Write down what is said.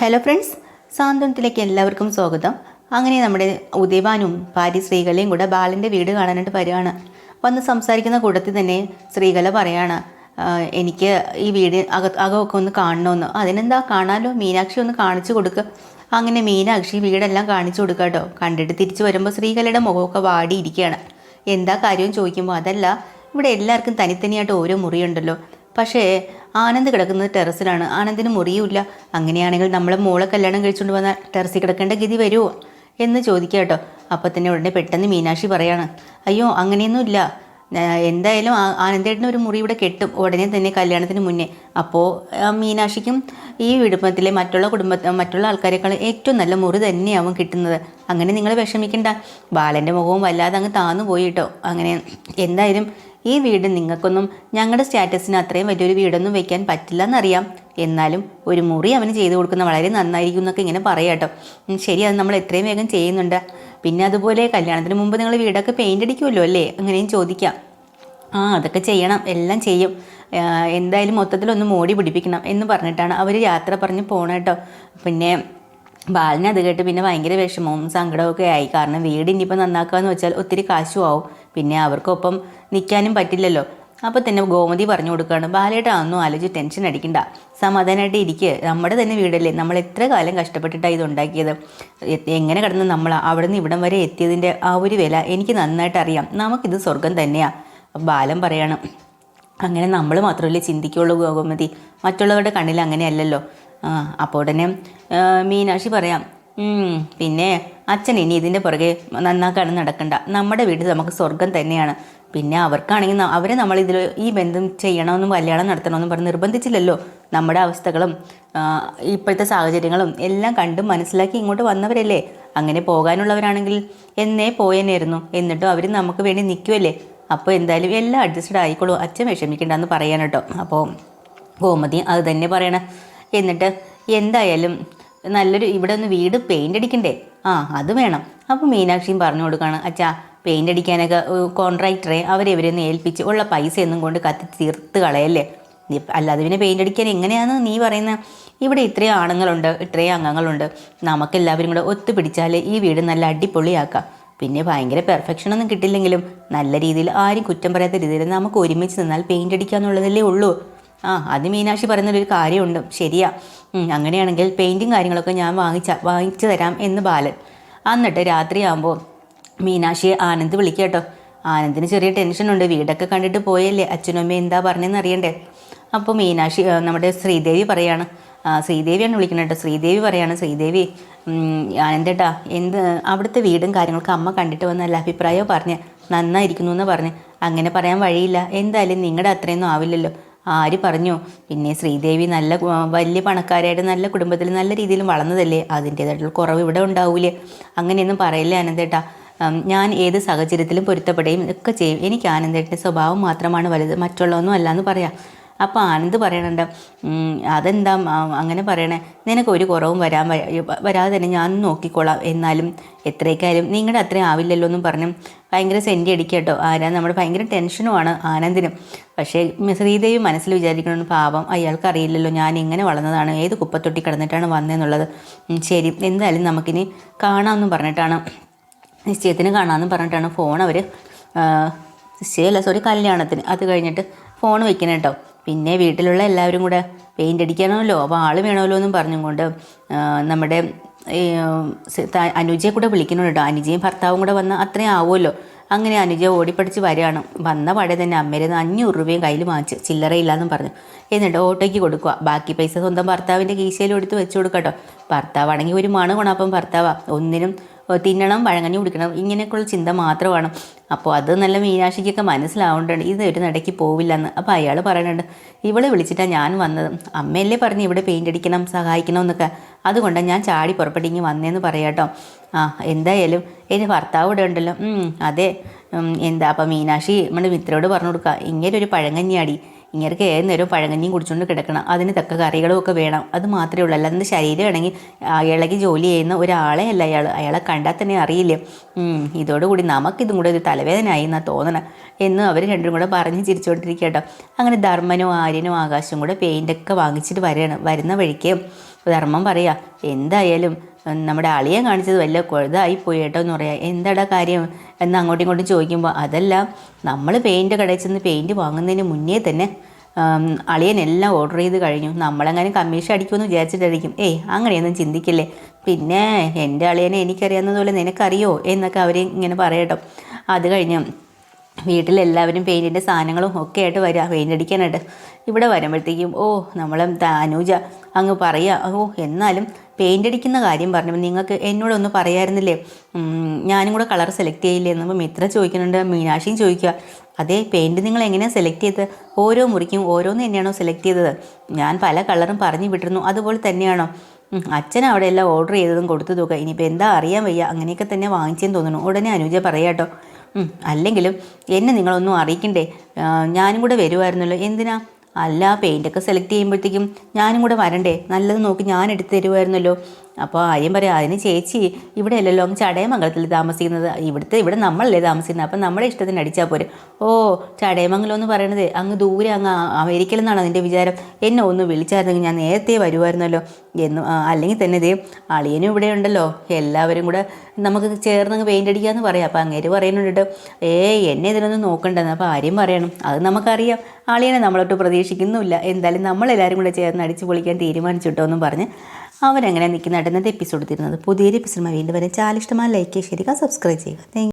Hello friends സാന്ത്വനത്തിലേക്ക് എല്ലാവർക്കും സ്വാഗതം. അങ്ങനെ നമ്മുടെ ഉദയവാനും ഭാര്യ ശ്രീകലയും കൂടെ ബാലന്റെ വീട് കാണാനായിട്ട് വരികയാണ്. വന്ന് സംസാരിക്കുന്ന കൂട്ടത്തിൽ തന്നെ ശ്രീകല പറയാണ് എനിക്ക് ഈ വീട് അക അകമൊക്കെ ഒന്ന് കാണണമെന്ന് അതിനെന്താ കാണാലോ? മീനാക്ഷി ഒന്ന് കാണിച്ചു കൊടുക്കുക അങ്ങനെ മീനാക്ഷി വീടെല്ലാം കാണിച്ചു കൊടുക്കുക കേട്ടോ. കണ്ടിട്ട് തിരിച്ചു വരുമ്പോൾ ശ്രീകലയുടെ മുഖമൊക്കെ വാടിയിരിക്കുകയാണ്. എന്താ കാര്യം? ചോദിക്കുമ്പോൾ അതല്ല ഇവിടെ എല്ലാവർക്കും തനിത്തനിയായിട്ട് ഓരോ മുറിയുണ്ടല്ലോ. പക്ഷേ ആനന്ദ് കിടക്കുന്നത് ടെറസിലാണ്. ആനന്ദിന് മുറിയുമില്ല. അങ്ങനെയാണെങ്കിൽ നമ്മളെ മോളെ കല്യാണം കഴിച്ചുകൊണ്ട് വന്നാൽ ടെറസിൽ കിടക്കേണ്ട ഗതി വരുമോ എന്ന് ചോദിക്കുക കേട്ടോ അപ്പം തന്നെ ഉടനെ പെട്ടെന്ന് മീനാക്ഷി പറയാണ് അയ്യോ അങ്ങനെയൊന്നുമില്ല. എന്തായാലും ആനന്ദേട്ടന് ഒരു മുറി ഇവിടെ കെട്ടും. ഉടനെ തന്നെ കല്യാണത്തിന് മുന്നേ. അപ്പോൾ മീനാക്ഷിക്കും ഈ കുടുംബത്തിലെ മറ്റുള്ള കുടുംബ മറ്റുള്ള ആൾക്കാരെക്കാൾ ഏറ്റവും നല്ല മുറി തന്നെയാവും കിട്ടുന്നത്. അങ്ങനെ നിങ്ങൾ വിഷമിക്കണ്ട. ബാലന്റെ മുഖവും വല്ലാതെ അങ്ങ് താന്നു പോയി കേട്ടോ അങ്ങനെ എന്തായാലും ഈ വീട് നിങ്ങൾക്കൊന്നും ഞങ്ങളുടെ സ്റ്റാറ്റസിന് അത്രയും വലിയൊരു വീടൊന്നും വെക്കാൻ പറ്റില്ല എന്നറിയാം എന്നാലും ഒരു മുറി അവന് ചെയ്തു കൊടുക്കുന്ന വളരെ നന്നായിരിക്കും എന്നൊക്കെ ഇങ്ങനെ പറയാട്ടോ ശരി അത് നമ്മൾ എത്രയും വേഗം ചെയ്യുന്നുണ്ട്. പിന്നെ അതുപോലെ കല്യാണത്തിന് മുമ്പ് നിങ്ങൾ വീടൊക്കെ പെയിന്റ് അടിക്കുമല്ലോ അല്ലേ? അങ്ങനെയും ചോദിക്കാം. ആ അതൊക്കെ ചെയ്യണം. എല്ലാം ചെയ്യും. എന്തായാലും മൊത്തത്തിലൊന്ന് മോടി പിടിപ്പിക്കണം എന്ന് പറഞ്ഞിട്ടാണ് അവർ യാത്ര പറഞ്ഞ് പോണ കേട്ടോ. പിന്നെ ബാലിന് അത് കേട്ട് പിന്നെ ഭയങ്കര വിഷമവും സങ്കടവും ഒക്കെ ആയി. കാരണം വീട് ഇനിയിപ്പോൾ നന്നാക്കാന്ന് വെച്ചാൽ ഒത്തിരി കാശും ആവും പിന്നെ അവർക്കൊപ്പം നിൽക്കാനും പറ്റില്ലല്ലോ. അപ്പോൾ തന്നെ ഗോമതി പറഞ്ഞു കൊടുക്കുകയാണ് ബാലേട്ടാ ഒന്നും ആലോചിച്ച് ടെൻഷൻ അടിക്കണ്ട. സമാധാനമായിട്ട് ഇരിക്കുക നമ്മുടെ തന്നെ വീടല്ലേ. നമ്മൾ എത്ര കാലം കഷ്ടപ്പെട്ടിട്ടാണ് ഇത് ഉണ്ടാക്കിയത്? എങ്ങനെ കിടന്ന് നമ്മൾ അവിടെ നിന്ന് ഇവിടം വരെ എത്തിയതിന്റെ ആ ഒരു വില എനിക്ക് നന്നായിട്ട് അറിയാം. നമുക്കിത് സ്വർഗം തന്നെയാണ് ബാലം പറയാണ് അങ്ങനെ നമ്മൾ മാത്രമല്ലേ ചിന്തിക്കുള്ളൂ ഗോമതി. മറ്റുള്ളവരുടെ കണ്ണിൽ അങ്ങനെയല്ലല്ലോ. ആ അപ്പോൾ ഉടനെ മീനാക്ഷി പറയാം "ഉം, പിന്നെ അച്ഛൻ ഇനി ഇതിന്റെ പുറകെ നന്നാക്കാണ് നടക്കണ്ട. നമ്മുടെ വീട് നമുക്ക് സ്വർഗം തന്നെയാണ്. പിന്നെ അവർക്കാണെങ്കിൽ അവരെ നമ്മൾ ഇതിൽ ഈ ബന്ധം ചെയ്യണമെന്നും കല്യാണം നടത്തണമെന്നും പറഞ്ഞ് നിർബന്ധിച്ചില്ലല്ലോ. നമ്മുടെ അവസ്ഥകളും ഇപ്പോഴത്തെ സാഹചര്യങ്ങളും എല്ലാം കണ്ടും മനസ്സിലാക്കി ഇങ്ങോട്ട് വന്നവരല്ലേ? അങ്ങനെ പോകാനുള്ളവരാണെങ്കിൽ എന്നേ പോയെന്നായിരുന്നു. എന്നിട്ടും അവർ നമുക്ക് വേണ്ടി നിൽക്കുമല്ലേ അപ്പോൾ എന്തായാലും എല്ലാം അഡ്ജസ്റ്റഡ് ആയിക്കോളൂ. അച്ഛൻ വിഷമിക്കേണ്ടെന്ന് പറയാൻ കേട്ടോ. അപ്പോൾ ഗോമതി അത് തന്നെ പറയണേ. എന്നിട്ട് എന്തായാലും നല്ലൊരു ഇവിടെ ഒന്ന് വീട് പെയിന്റ് അടിക്കണ്ടേ? ആ അത് വേണം. അപ്പോൾ മീനാക്ഷിയും പറഞ്ഞു കൊടുക്കുകയാണ് അച്ഛാ പെയിന്റ് അടിക്കാനൊക്കെ കോൺട്രാക്ടറെ അവരെ ഒന്ന് ഏൽപ്പിച്ച് ഉള്ള പൈസ ഒന്നും കൊണ്ട് കത്തി തീർത്ത് കളയല്ലേ? അല്ലാതെ പിന്നെ പെയിന്റ് അടിക്കാൻ എങ്ങനെയാണ് നീ പറയുന്നത് ഇവിടെ ഇത്രയും ആണുങ്ങളുണ്ട് ഇത്രയും അംഗങ്ങളുണ്ട്. നമുക്കെല്ലാവരും കൂടെ ഒത്തുപിടിച്ചാൽ ഈ വീട് നല്ല അടിപൊളിയാക്കാം. പിന്നെ ഭയങ്കര പെർഫെക്ഷൻ ഒന്നും കിട്ടില്ലെങ്കിലും നല്ല രീതിയിൽ ആരും കുറ്റം പറയാത്ത രീതിയിൽ നമുക്ക് ഒരുമിച്ച് നിന്നാൽ പെയിന്റ് അടിക്കാന്നുള്ളതല്ലേ ഉള്ളൂ. ആ അത് മീനാക്ഷി പറയുന്നൊരു കാര്യമുണ്ട്. ശരിയാ. അങ്ങനെയാണെങ്കിൽ പെയിന്റും കാര്യങ്ങളൊക്കെ ഞാൻ വാങ്ങിച്ച വാങ്ങിച്ചു തരാം എന്ന് ബാലൻ. എന്നിട്ട് രാത്രിയാകുമ്പോൾ മീനാക്ഷിയെ ആനന്ദ് വിളിക്കുക കേട്ടോ. ആനന്ദിന് ചെറിയ ടെൻഷനുണ്ട് വീടൊക്കെ കണ്ടിട്ട് പോയല്ലേ? അച്ഛനും അമ്മയും എന്താ പറഞ്ഞതെന്ന് അറിയണ്ടേ? അപ്പോൾ മീനാക്ഷി നമ്മുടെ ശ്രീദേവി പറയാണ്. ശ്രീദേവിയാണ് വിളിക്കുന്നത് കേട്ടോ. ശ്രീദേവി പറയാണ് ശ്രീദേവി ആനന്ദേട്ടാ എന്ത് അവിടുത്തെ വീടും കാര്യങ്ങളൊക്കെ അമ്മ കണ്ടിട്ട് വന്ന നല്ല അഭിപ്രായമോ പറഞ്ഞ്. നന്നായിരിക്കുന്നു എന്ന് പറഞ്ഞ്. അങ്ങനെ പറയാൻ വഴിയില്ല. എന്തായാലും നിങ്ങളുടെ അത്രയൊന്നും ആവില്ലല്ലോ. ആര് പറഞ്ഞു? പിന്നെ ശ്രീദേവി നല്ല വലിയ പണക്കാരായിട്ട് നല്ല കുടുംബത്തിൽ നല്ല രീതിയിൽ വളർന്നതല്ലേ? അതിന്റേതായിട്ടുള്ള കുറവ് ഇവിടെ ഉണ്ടാവൂലേ? അങ്ങനെയൊന്നും പറയില്ല അനന്തേട്ടാ. ഞാൻ ഏത് സാഹചര്യത്തിലും പൊരുത്തപ്പെടുകയും ഒക്കെ ചെയ്യും. എനിക്ക് ആനന്ദേട്ടന്റെ സ്വഭാവം മാത്രമാണ് വലുത്. മറ്റുള്ളതൊന്നും അല്ല എന്ന് പറയാം. അപ്പോൾ ആനന്ദ് പറയണുണ്ട് അതെന്താ അങ്ങനെ പറയണേ നിനക്ക് ഒരു കുറവും വരാൻ വരാതെ തന്നെ ഞാൻ നോക്കിക്കോളാം എന്നാലും എത്രയൊക്കെയായാലും നിങ്ങളുടെ അത്രയും ആവില്ലല്ലോ എന്നും പറഞ്ഞു ഭയങ്കര സെന്റി അടിക്കുക കേട്ടോ ആരാ നമ്മുടെ ഭയങ്കര ടെൻഷനുമാണ് ആനന്ദിനും. പക്ഷേ ശ്രീദേവി മനസ്സിൽ വിചാരിക്കണമെന്ന് പാവം അയാൾക്ക് അറിയില്ലല്ലോ ഞാൻ ഇങ്ങനെ വളർന്നതാണ് ഏത് കുപ്പത്തൊട്ടി കിടന്നിട്ടാണ് വന്നതെന്നുള്ളത് ശരി എന്തായാലും നമുക്കിനി കാണാമെന്നും പറഞ്ഞിട്ടാണ് നിശ്ചയത്തിന് കാണാമെന്ന് പറഞ്ഞിട്ടാണ് ഫോൺ അവർ നിശ്ചയമല്ല സോറി കല്യാണത്തിന് അത് കഴിഞ്ഞിട്ട് ഫോൺ വെക്കണം കേട്ടോ പിന്നെ വീട്ടിലുള്ള എല്ലാവരും കൂടെ പെയിന്റ് അടിക്കണമല്ലോ അപ്പോൾ ആൾ വേണമല്ലോ എന്നും പറഞ്ഞും കൊണ്ട് നമ്മുടെ അനുജയെ കൂടെ വിളിക്കണം കേട്ടോ. അനുജയും ഭർത്താവും കൂടെ വന്നാൽ അത്രയും ആവുമല്ലോ. അങ്ങനെ അനുജ ഓടിപ്പടിച്ച് വരികയാണ്. വന്ന പാടെ തന്നെ അമ്മേരുന്ന് അഞ്ഞൂറ് രൂപയും കയ്യിൽ വാങ്ങിച്ച് ചില്ലറയില്ലാന്നും പറഞ്ഞു. എന്നിട്ട് ഓട്ടോയ്ക്ക് കൊടുക്കുക ബാക്കി പൈസ സ്വന്തം ഭർത്താവിന്റെ കീശയിലും എടുത്ത് വെച്ച് കൊടുക്കട്ടോ. ഭർത്താവാണെങ്കിൽ ഒരു മണ കൊണപ്പം ഭർത്താവാ ഒന്നിനും തിന്നണം വഴങ്ങഞ്ഞു കുടിക്കണം ഇങ്ങനെയൊക്കെയുള്ള ചിന്ത മാത്രമാണ്. അപ്പോൾ അത് നല്ല മീനാക്ഷിക്കൊക്കെ മനസ്സിലാവേണ്ടതാണ് ഇത് ഒരു നടയ്ക്ക് പോവില്ലെന്ന്. അപ്പോൾ അയാൾ പറയുന്നുണ്ട് ഇവളെ വിളിച്ചിട്ടാണ് ഞാൻ വന്നത്. അമ്മയല്ലേ പറഞ്ഞ് ഇവിടെ പെയിന്റ് അടിക്കണം സഹായിക്കണം എന്നൊക്കെ. അതുകൊണ്ടാണ് ഞാൻ ചാടി പുറപ്പെട്ടിങ്ങി വന്നേന്ന് പറയാട്ടോ ആ എന്തായാലും എന്റെ ഭർത്താവ് ഇവിടെ ഉണ്ടല്ലോ. അതെ. എന്താ? അപ്പം മീനാക്ഷി നമ്മുടെ മിത്രോട് പറഞ്ഞു കൊടുക്കുക ഇങ്ങനെ ഒരു ഇങ്ങനെ ഏത് നേരവും പഴങ്കഞ്ഞിയും കുടിച്ചുകൊണ്ട് കിടക്കണം. അതിന് തക്ക കറികളും ഒക്കെ വേണം. അത് മാത്രമേ ഉള്ളൂ. അല്ലാതെ ശരീരം ഇണങ്ങി ഇളകി ജോലി ചെയ്യുന്ന ഒരാളെ അല്ല അയാൾ. അയാളെ കണ്ടാൽ തന്നെ അറിയില്ലേ? ഇതോടുകൂടി നമുക്കിതും കൂടെ ഒരു തലവേദനയായി എന്നാണ് തോന്നണം. എന്ന് അവർ രണ്ടും കൂടെ പറഞ്ഞ് ചിരിച്ചുകൊണ്ടിരിക്കുക കേട്ടോ. അങ്ങനെ ധർമ്മനും ആര്യനും ആകാശവും കൂടെ പെയിന്റൊക്കെ വാങ്ങിച്ചിട്ട് വരികയാണ് വരുന്ന വഴിക്ക് ധർമ്മം പറയുക എന്തായാലും നമ്മുടെ അളിയൻ കാണിച്ചത് വല്ല കൊഴുതായി പോയി കേട്ടോ എന്ന് പറയാം. എന്താടാ കാര്യം? എന്ന് അങ്ങോട്ടും ഇങ്ങോട്ടും ചോദിക്കുമ്പോൾ അതല്ല നമ്മൾ പെയിന്റ് കടയിൽ ചെന്ന് പെയിന്റ് വാങ്ങുന്നതിന് മുന്നേ തന്നെ അളിയനെല്ലാം ഓർഡർ ചെയ്ത് കഴിഞ്ഞു. നമ്മളെങ്ങനെ കമ്മീഷൻ അടിക്കുമെന്ന് വിചാരിച്ചിട്ടായിരിക്കും. ഏയ് അങ്ങനെയൊന്നും ചിന്തിക്കില്ലേ? പിന്നെ എന്റെ അളിയനെ എനിക്കറിയാവുന്നതുപോലെ നിനക്കറിയോ? എന്നൊക്കെ അവർ ഇങ്ങനെ പറയട്ടോ. അത് കഴിഞ്ഞ് വീട്ടിലെല്ലാവരും പെയിന്റിന്റെ സാധനങ്ങളും ഒക്കെ ആയിട്ട് വരിക പെയിന്റ് അടിക്കാനായിട്ട്. ഇവിടെ വരുമ്പോഴത്തേക്കും ഓ നമ്മളെ അനുജ അങ്ങ് പറയുക ഓ എന്നാലും പെയിന്റ് അടിക്കുന്ന കാര്യം പറഞ്ഞപ്പോൾ നിങ്ങൾക്ക് എന്നോടൊന്ന് പറയായിരുന്നില്ലേ? ഞാനും കൂടെ കളർ സെലക്ട് ചെയ്യില്ലേ? എന്ന്. മിത്ര ചോദിക്കുന്നുണ്ട് മീനാക്ഷിയും ചോദിക്കുക അതേ പെയിന്റ് നിങ്ങൾ എങ്ങനെയാണ് സെലക്ട് ചെയ്തത്? ഓരോ മുറിക്കും ഓരോന്ന് തന്നെയാണോ സെലക്ട് ചെയ്തത്? ഞാൻ പല കളറും പറഞ്ഞു വിട്ടിരുന്നു. അതുപോലെ തന്നെയാണോ? അച്ഛൻ അവിടെ എല്ലാം ഓർഡർ ചെയ്തതും കൊടുത്തു തുക ഇനിയിപ്പോൾ എന്താ അറിയാൻ വയ്യ. അങ്ങനെയൊക്കെ തന്നെ വാങ്ങിച്ചെന്ന് തോന്നുന്നു. ഉടനെ അനുജ പറയാട്ടോ അല്ലെങ്കിലും എന്നെ നിങ്ങളൊന്നും അറിയിക്കണ്ടേ? ഞാനും കൂടെ വരുമായിരുന്നല്ലോ എന്തിനാ? അല്ല പെയിന്റൊക്കെ സെലക്ട് ചെയ്യുമ്പോഴത്തേക്കും ഞാനും കൂടെ വരണ്ടേ? നല്ലത് നോക്കി ഞാൻ എടുത്ത് തരുമായിരുന്നല്ലോ അപ്പോൾ ആര്യം പറയാം അതിന് ചേച്ചി ഇവിടെ അല്ലല്ലോ ചടയമംഗലത്തിൽ താമസിക്കുന്നത്. ഇവിടുത്തെ ഇവിടെ നമ്മളല്ലേ താമസിക്കുന്നത്. അപ്പം നമ്മുടെ ഇഷ്ടത്തിന് അടിച്ചാൽ പോരെ. ഓ ചടയമംഗലം എന്ന് പറയണത് അങ്ങ് ദൂരെ അങ്ങ് അമേരിക്കയിൽ നിന്നാണ് അതിന്റെ വിചാരം? എന്നെ ഒന്ന് വിളിച്ചായിരുന്നെങ്കിൽ ഞാൻ നേരത്തെ വരുമായിരുന്നല്ലോ. എന്ന് അല്ലെങ്കിൽ തന്നെ ദേ അളിയനും ഇവിടെ ഉണ്ടല്ലോ. എല്ലാവരും കൂടെ നമുക്ക് ചേർന്ന് അങ്ങ് പെയിന്റ് അടിക്കാമെന്ന് പറയാം. അപ്പോൾ അങ്ങേര് പറയുന്നുണ്ട് ഏ എന്നെ ഇതിനൊന്നും നോക്കണ്ടെന്ന്. അപ്പോൾ ആര്യം പറയണം. അത് നമുക്കറിയാം. അളിയനെ നമ്മളൊട്ട് പ്രതീക്ഷിക്കുന്നുമില്ല. എന്തായാലും നമ്മളെല്ലാവരും കൂടെ ചേർന്ന് അടിച്ച് പൊളിക്കാൻ തീരുമാനിച്ചിട്ടോ എന്നും പറഞ്ഞ് അവരങ്ങനെ നിൽക്കുന്ന അടുത്ത എപ്പിസോഡ് തരുന്നത്. പുതിയൊരു എപ്പിസോഡ് വീണ്ടും വരെ. ചാലിഷ്ടമായ ലൈക്ക് ചെയ്യുക സബ്സ്ക്രൈബ് ചെയ്യുക